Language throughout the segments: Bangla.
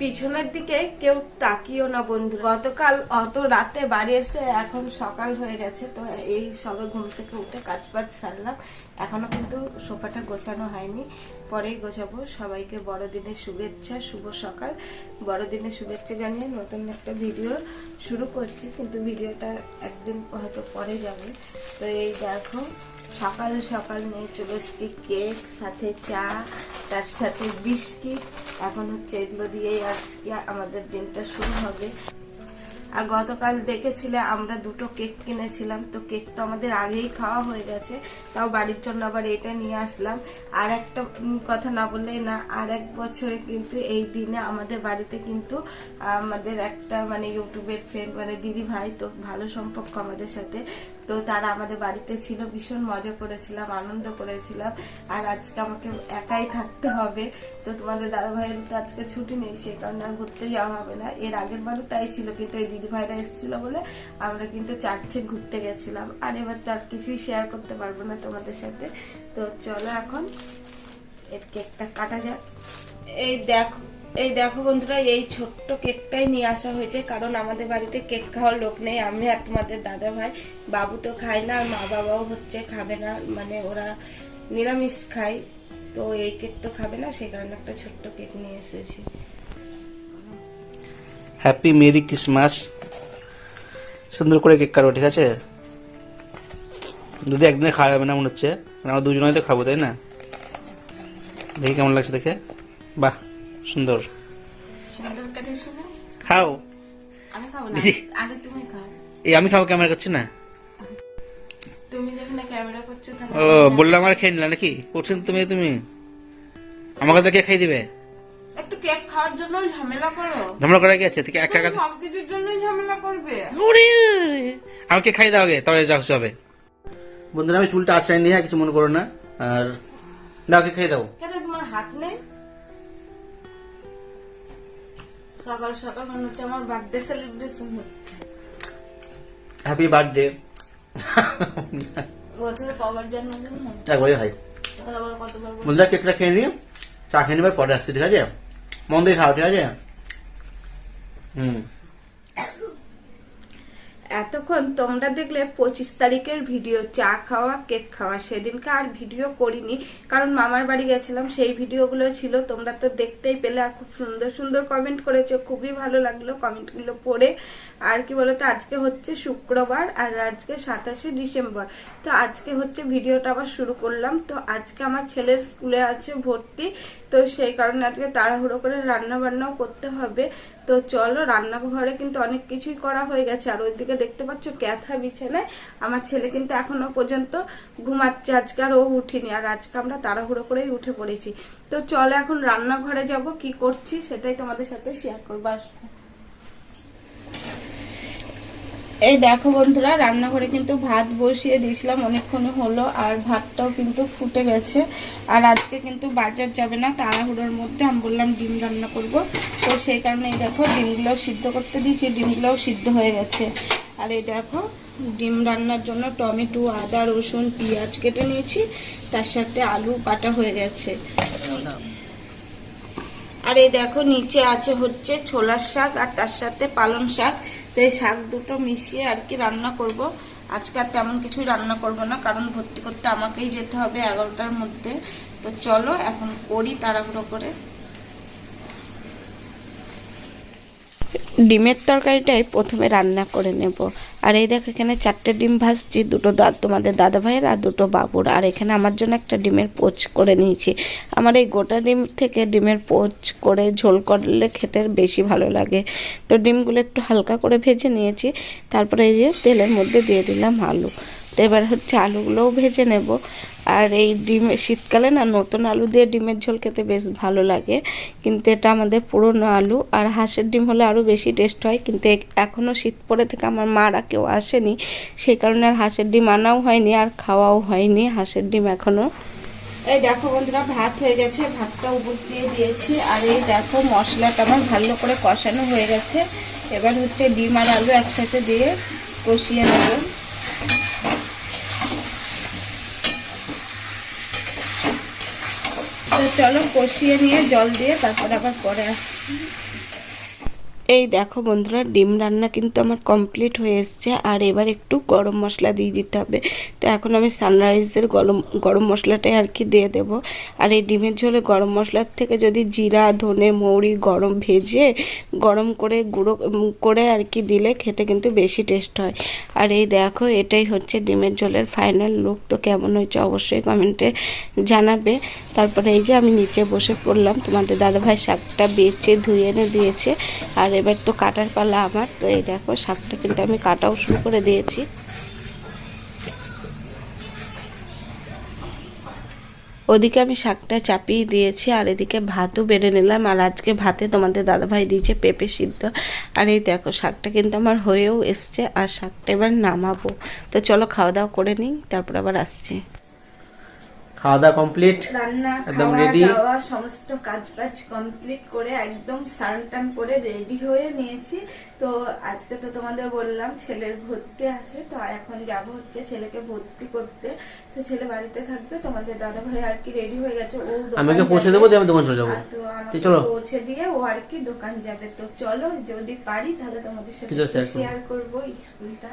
পিছনের দিকে কেউ তাকিও না বন্ধু। গতকাল অত রাতে বাড়ি এসে এখন সকাল হয়ে গেছে, তো এই সবে ঘুম থেকে উঠে কাজ বাজ সারলাম। এখনও কিন্তু সোফাটা গোছানো হয়নি। পরেই গোছাবো। সবাইকে বড়দিনের শুভেচ্ছা, শুভ সকাল। বড়দিনের শুভেচ্ছা জানিয়ে নতুন একটা ভিডিও শুরু করছি, কিন্তু ভিডিওটা একদিন হয়তো পরে যাবে। তো এই দেখো, সকাল সকাল নিয়ে চলে এসেছি কেক, সাথে চা, তার সাথে বিস্কিট এখন হচ্ছে এগুলো দিয়েই আজকে আমাদের দিনটা শুরু হবে। আর গতকাল দেখেছিলে আমরা দুটো কেক কিনেছিলাম, তো কেক তো আমাদের আগেই খাওয়া হয়ে গেছে, তাও বাড়ির জন্য আবার এটা নিয়ে আসলাম। আর একটা কথা না বললেই না, আর এক বছরে কিন্তু এই দিনে আমাদের বাড়িতে কিন্তু আমাদের একটা মানে ইউটিউবের ফ্রেন্ড মানে দিদি ভাই তো ভালো সম্পর্ক আমাদের সাথে। তো তারা আমাদের বাড়িতে ছিল, ভীষণ মজা করেছিলাম, আনন্দ করেছিলাম। আর আজকে আমাকে একাই থাকতে হবে। তো তোমাদের দাদা ভাইয়ের তো আজকে ছুটি নেই সেই কারণে আর ঘুরতে যাওয়া হবে না। এর আগের বারও তাই ছিল, কিন্তু এই দিদি ভাইরা এসেছিল বলে আমরা কিন্তু চার্চে ঘুরতে গেছিলাম। আর এবার তো আর কিছুই শেয়ার করতে পারব না তোমাদের সাথে। তো চলো এখন, এর কেকটা কাটা যাক। এই দেখো এই দেখো বন্ধুরা, এই ছোট্ট কেকটাই নিয়ে আসা হয়েছে, কারণ আমাদের বাড়িতে কেক খাওয়ার লোক নেই, আমি আর তোমাদের দাদা ভাই বাবু তো খায় না আর মা বাবাও হচ্ছে খাবে না মানে ওরা নিরামিষ খায়, তো এই কেক তো খাবে না, সেই কারণে একটা ছোট্ট কেক নিয়ে এসেছি। হ্যাপি মেরি ক্রিসমাস সুন্দর করে কেক কাটবো, ঠিক আছে? যদি একদিনে খাওয়া যাবে না মনে হচ্ছে আমরা দুজনেই তো খাব, তাই না? দেখি কেমন লাগছে দেখে। বাহ। সুন্দর। সুন্দর কাটেছে না খাও। আমি খাব না? দিদি। আগে তুমি খাও। এই আমি খাব ক্যামেরা করছি না? তুমি যেখানে ক্যামেরা করছ তাহলে ও বললাম আর খেয়ে নিলা নাকি? কঠিন তুমি তুমি। আমাকে তো কে খাই দিবে? একটু কেক খাওয়ার জন্য ঝামেলা করো। ঝামেলা করা কি আছে? থেকে একা একা সব জন্য ঝামেলা করবে। ওরে, ওরে। আমাকে খাই দাও আগে? তবে যা খুশি হবে। বন্ধুরা আমি চুলটা আশ্রয় নিয়ে কিছু মনে করো না। আর দাও কে খাই দাও। কেন তোমার হাত নেই? সকাল সকাল মনে হচ্ছে আমার বার্থডে সেলিব্রেশন হচ্ছে। হ্যাপি বার্থডে বছরে কবার জন্মদিন? একবারই হয়। কতবার কতবার বলে? বন্ধুরা কেকটা খেয়ে নিও। চা খেয়ে নেবার পরে আসছি ঠিক আছে? মন দিয়ে খাও ঠিক আছে? হুম। এতক্ষণ তোমরা দেখলে পঁচিশ তারিখের ভিডিও, চা খাওয়া, কেক খাওয়া। সেদিনকে আর ভিডিও করিনি, কারণ মামার বাড়ি গেছিলাম, সেই ভিডিওগুলো ছিল। তোমরা তো দেখতেই পেলে আর খুব সুন্দর সুন্দর কমেন্ট করেছ। খুবই ভালো লাগল কমেন্টগুলো পড়ে। আর কি বলতো, আজকে হচ্ছে শুক্রবার আর আজকে সাতাশে ডিসেম্বর। তো আজকে হচ্ছে ভিডিওটা আবার শুরু করলাম। তো আজকে আমার ছেলের স্কুলে আছে ভর্তি, তো সেই কারণে আজকে তাড়াহুড়ো করে রান্না বান্নাও করতে হবে। তো চলো, রান্নাঘরে কিন্তু অনেক কিছুই করা হয়ে গেছে। আর ওইদিকে দেখতে পাচ্ছ ক্যাথা বিছানায়। আমার ছেলে কিন্তু এখনও পর্যন্ত ঘুমাচ্ছে। আজকে আর ও উঠিনি। আর আজকে আমরা তাড়াহুড়ো করেই উঠে পড়েছি। তো চলো, এখন রান্নাঘরে যাব। কি করছি সেটাই তোমাদের সাথে শেয়ার করব। এই দেখো বন্ধুরা, রান্নাঘরে কিন্তু ভাত বসিয়ে দিয়েছিলাম, অনেকক্ষণ হলো আর ভাতটাও কিন্তু ফুটে গেছে। আর আজকে কিন্তু বাজার যাবে না, তাড়াহুড়োর মধ্যে আমি বললাম ডিম রান্না করব। তো সেই কারণে দেখো, ডিমগুলোও সিদ্ধ করতে দিয়েছি, ডিমগুলোও সিদ্ধ হয়ে গেছে। আর এই দেখো, ডিম রান্নার জন্য টমেটো, আদা, রসুন, পেঁয়াজ কেটে নিয়েছি, তার সাথে আলু কাটা হয়ে গেছে। আর এই দেখো, নিচে আছে হচ্ছে ছোলার শাক আর তার সাথে পালং শাক। তো এই শাক দুটো মিশিয়ে আর কি রান্না করব। আজকে আর তেমন কিছুই রান্না করব না, কারণ ভর্তি করতে আমাকেই যেতে হবে এগারোটার মধ্যে। তো চলো, এখন করি তাড়াহুড়ো করে। ডিমের তরকারিটাই প্রথমে রান্না করে নেব। আর এই দেখো এখানে চারটে ডিম ভাজছি, দুটো দা তোমাদের দাদা ভাইয়ের আর দুটো বাবুর। আর এখানে আমার জন্য একটা ডিমের পোচ করে নিয়েছি। আমার এই গোটা ডিম থেকে ডিমের পোচ করে ঝোল করলে খেতে বেশি ভালো লাগে। তো ডিমগুলো একটু হালকা করে ভেজে নিয়েছি। তারপরে এই যে তেলের মধ্যে দিয়ে দিলাম আলু। তো এবার হচ্ছে আলুগুলোও ভেজে নেব। আর এই ডিম, শীতকালে না নতুন আলু দিয়ে ডিমের ঝোল খেতে বেশ ভালো লাগে। কিন্তু এটা আমাদের পুরনো আলু। আর হাঁসের ডিম হলে আরও বেশি টেস্ট হয়। কিন্তু এখনও শীত পড়ে থেকে আমার মারা কেউ আসেনি। সেই কারণে আর হাঁসের ডিম আনাও হয়নি আর খাওয়াও হয়নি। হাঁসের ডিম এখনও। এই দেখো বন্ধুরা, ভাত হয়ে গেছে। ভাতটা উপর দিয়ে দিয়েছি। আর এই দেখো মশলাটা আমার ভালো করে কষানো হয়ে গেছে। এবার হচ্ছে ডিম আর আলু একসাথে দিয়ে কষিয়ে নেব। তো চলো কষিয়ে নিয়ে জল দিয়ে তারপর আবার পরে আসছি। এই দেখো বন্ধুরা, ডিম রান্না কিন্তু আমার কমপ্লিট হয়ে এসছে। আর এবার একটু গরম মশলা দিয়ে দিতে হবে। তো এখন আমি সানরাইজের গরম গরম মশলাটাই আর কি দিয়ে দেব। আর এই ডিমের ঝোলে গরম মশলার থেকে যদি জিরা, ধনে, মৌরি গরম ভেজে গরম করে গুঁড়ো করে আর কি দিলে খেতে কিন্তু বেশি টেস্ট হয়। আর এই দেখো, এটাই হচ্ছে ডিমের ঝোলের ফাইনাল লুক তো কেমন হয়েছে অবশ্যই কমেন্টে জানাবে। তারপরে এই যে আমি নিচে বসে পড়লাম। তোমাদের দাদাভাই শাকটা বেছে ধুয়ে এনে দিয়েছে। আর এবার তো কাটার পালা আমার, তো এই দেখো, শাকটা কিন্তু আমি কাটাও শুরু করে দিয়েছি। ওদিকে আমি শাকটা চাপিয়ে দিয়েছি, আর এদিকে ভাতও বেড়ে নিলাম। আর আজকে ভাতে তোমাদের দাদাভাই দিয়েছে পেঁপে সিদ্ধ। আর এই দেখো, শাকটা কিন্তু আমার হয়েও এসছে, আর শাকটা এবার নামাবো। তো চলো খাওয়া দাওয়া করে নিই, তারপর আবার আসছি। খাওয়া দাওয়া কমপ্লিট রান্না একদম? দাওয়া সমস্ত কাজ বাজ কমপ্লিট করে একদম স্নান টান করে রেডি হয়ে নিয়েছি তো আজকে তো তোমাদের বললাম ছেলের ভর্তি আছে তো এখন যাব হচ্ছে ছেলেকে ভর্তি করতে তো ছেলে বাড়িতে থাকবে তোমাদের দাদা ভাই আর কি রেডি হয়ে গেছে ও দোকান আমি ওকে পৌঁছে। দেবো আমি দোকান চলে যাব তো চলো পৌঁছে দিয়ে ও আর কি দোকান যাবে তো চলো যদি পারি তাহলে তোমাদের সাথে। শেয়ার করব স্কুলটা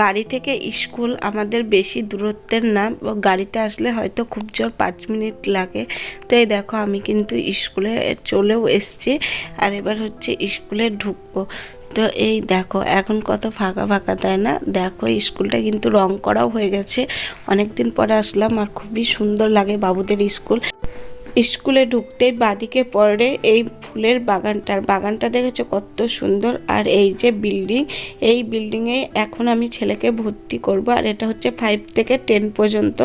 বাড়ি থেকে স্কুল আমাদের বেশি দূরত্বের না, গাড়িতে আসলে হয়তো খুব জোর পাঁচ মিনিট লাগে। তো এই দেখো আমি কিন্তু স্কুলে চলেও এসছি আর এবার হচ্ছে স্কুলে ঢুকবো। তো এই দেখো এখন কত ফাঁকা ফাঁকা, তাই না? দেখো স্কুলটা কিন্তু রং করাও হয়ে গেছে। অনেক দিন পরে আসলাম আর খুবই সুন্দর লাগে বাবুদের স্কুল। স্কুলে ঢুকতেই বাদিকে পড়ে এই ফুলের বাগানটার। বাগানটা দেখেছ কত সুন্দর। আর এই যে বিল্ডিং, এই বিল্ডিংয়ে এখন আমি ছেলেকে ভর্তি করব। আর এটা হচ্ছে ফাইভ থেকে টেন পর্যন্ত।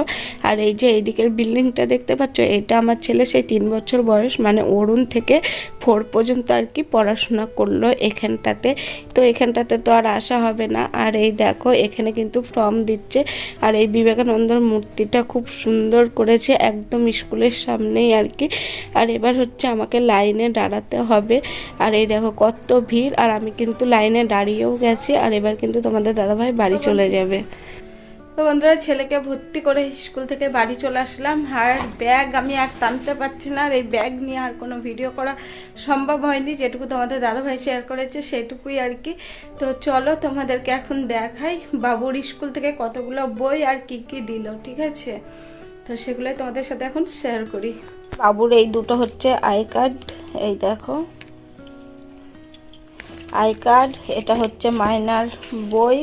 আর এই যে এইদিকের বিল্ডিংটা দেখতে পাচ্ছ, এটা আমার ছেলে সেই তিন বছর বয়স মানে অরুণ থেকে ফোর পর্যন্ত আর কি পড়াশোনা করল এখানটাতে। তো এখানটাতে তো আর আসা হবে না। আর এই দেখো, এখানে কিন্তু ফর্ম দিচ্ছে। আর এই বিবেকানন্দর মূর্তিটা খুব সুন্দর করেছে, একদম স্কুলের সামনেই আর কি আর এবার হচ্ছে আমাকে লাইনে দাঁড়াতে হবে। আর এই দেখো কত ভিড়, আর আমি কিন্তু লাইনে দাঁড়িয়েও গেছি। আর এবার কিন্তু তোমাদের দাদাভাই বাড়ি চলে যাবে। তো বন্ধুরা, ছেলেকে ভর্তি করে স্কুল থেকে বাড়ি চলে আসলাম। আর ব্যাগ আমি আর টানতে পারছি না, আর এই ব্যাগ নিয়ে আর কোনো ভিডিও করা সম্ভব হয়নি। যেটুকু তোমাদের দাদাভাই শেয়ার করেছে সেটুকুই আর কি তো চলো তোমাদেরকে এখন দেখাই বাবুর স্কুল থেকে কতগুলো বই আর কি কি দিল, ঠিক আছে? তো সেগুলোই তোমাদের সাথে এখন শেয়ার করি। বাবুর এই দুটো হচ্ছে আই কার্ড, এই দেখো। আই কার্ড, এটা হচ্ছে মাইনার বই,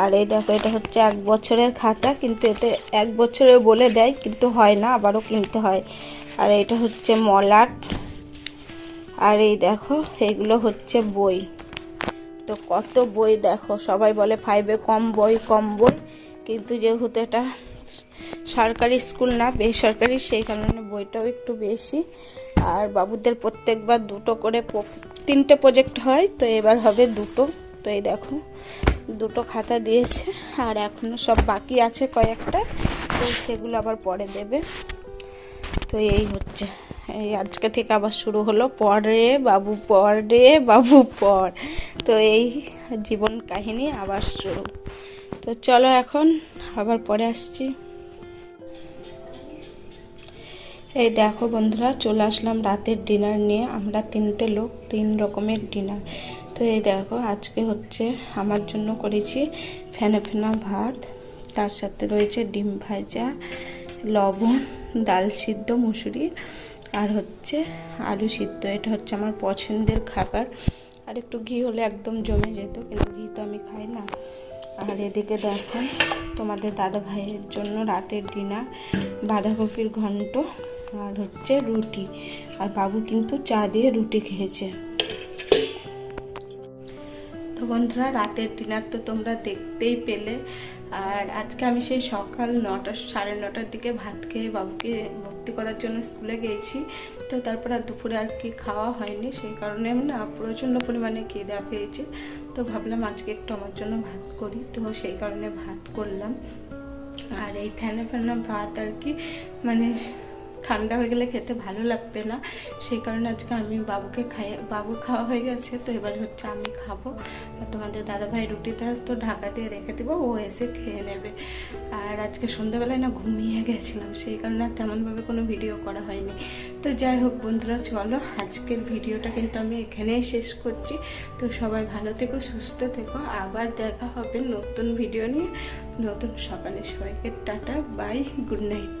আর এই দেখো, এটা হচ্ছে এক বছরের খাতা, কিন্তু এতে এক বছরে বলে দেয়, কিন্তু হয় না, আবারও কিনতে হয়। আর এটা হচ্ছে মলাট, আর এই দেখো, এগুলো হচ্ছে বই। তো কত বই দেখো, সবাই বলে ফাইভে কম বই কম বই, কিন্তু যেহেতু এটা সরকারি স্কুল না, বেসরকারি, সেই কারণে বইটাও একটু বেশি। আর বাবুদের প্রত্যেকবার দুটো করে তিনটে প্রজেক্ট হয়, তো এবার হবে দুটো। তো এই দেখো, দুটো খাতা দিয়েছে, আর এখনও সব বাকি আছে কয়েকটা, তো সেগুলো আবার পরে দেবে। তো এই হচ্ছে, এই আজকে থেকে আবার শুরু হলো, পরে বাবু পরে, বাবু পর। তো এই জীবন কাহিনী আবার শুরু। তো চলো এখন আবার পরে আসছি। এই দেখো বন্ধুরা, চলে আসলাম রাতের ডিনার নিয়ে। আমরা তিনটে লোক, তিন রকমের ডিনার তো এই দেখো, আজকে হচ্ছে আমার জন্য করেছি ফেনা ফেনা ভাত। তার সাথে রয়েছে ডিম ভাজা, লবণ, ডাল সিদ্ধ, মুসুরি আর হচ্ছে আলু সিদ্ধ। এটা হচ্ছে আমার পছন্দের খাবার। আর একটু ঘি হলে একদম জমে যেত, কিন্তু ঘি তো আমি খাই না। আর এদিকে দেখো, তোমাদের দাদা ভাইয়ের জন্য রাতের ডিনার বাঁধাকপির ঘন্ট। আর হচ্ছে রুটি। আর বাবু কিন্তু চা দিয়ে রুটি খেয়েছে। তো বন্ধুরা, রাতের ডিনার তো তোমরা দেখতেই পেলে। আর আজকে আমি সেই সকাল নটা, সাড়ে নটার দিকে ভাত খেয়ে বাবুকে ভর্তি করার জন্য স্কুলে গেছি। তো তারপর আর দুপুরে আর কি খাওয়া হয়নি, সেই কারণে না প্রচণ্ড পরিমাণে খিদা পেয়েছে। তো ভাবলাম আজকে একটু আমার জন্য ভাত করি। তো সেই কারণে ভাত করলাম। আর এই ফ্যানে ফ্যানে ভাত আর কি মানে ঠান্ডা হয়ে গেলে খেতে ভালো লাগবে না। সেই কারণে আজকে আমি বাবুকে খাই বাবু খাওয়া হয়ে গেছে, তো এবার হচ্ছে আমি খাব। তোমাদের দাদাভাই রুটিটা তো ঢাকা দিয়ে রেখে দেবো, ও এসে খেয়ে নেবে। আর আজকে সন্ধ্যাবেলায় না ঘুমিয়ে গেছিলাম, সেই কারণে আর তেমনভাবে কোনো ভিডিও করা হয়নি। তো যাই হোক বন্ধুরা, চলো আজকের ভিডিওটা কিন্তু আমি এখানেই শেষ করছি। তো সবাই ভালো থেকো, সুস্থ থেকো, আবার দেখা হবে নতুন ভিডিও নিয়ে। নতুন সকালে সবাইকে টাটা, বাই, গুড নাইট।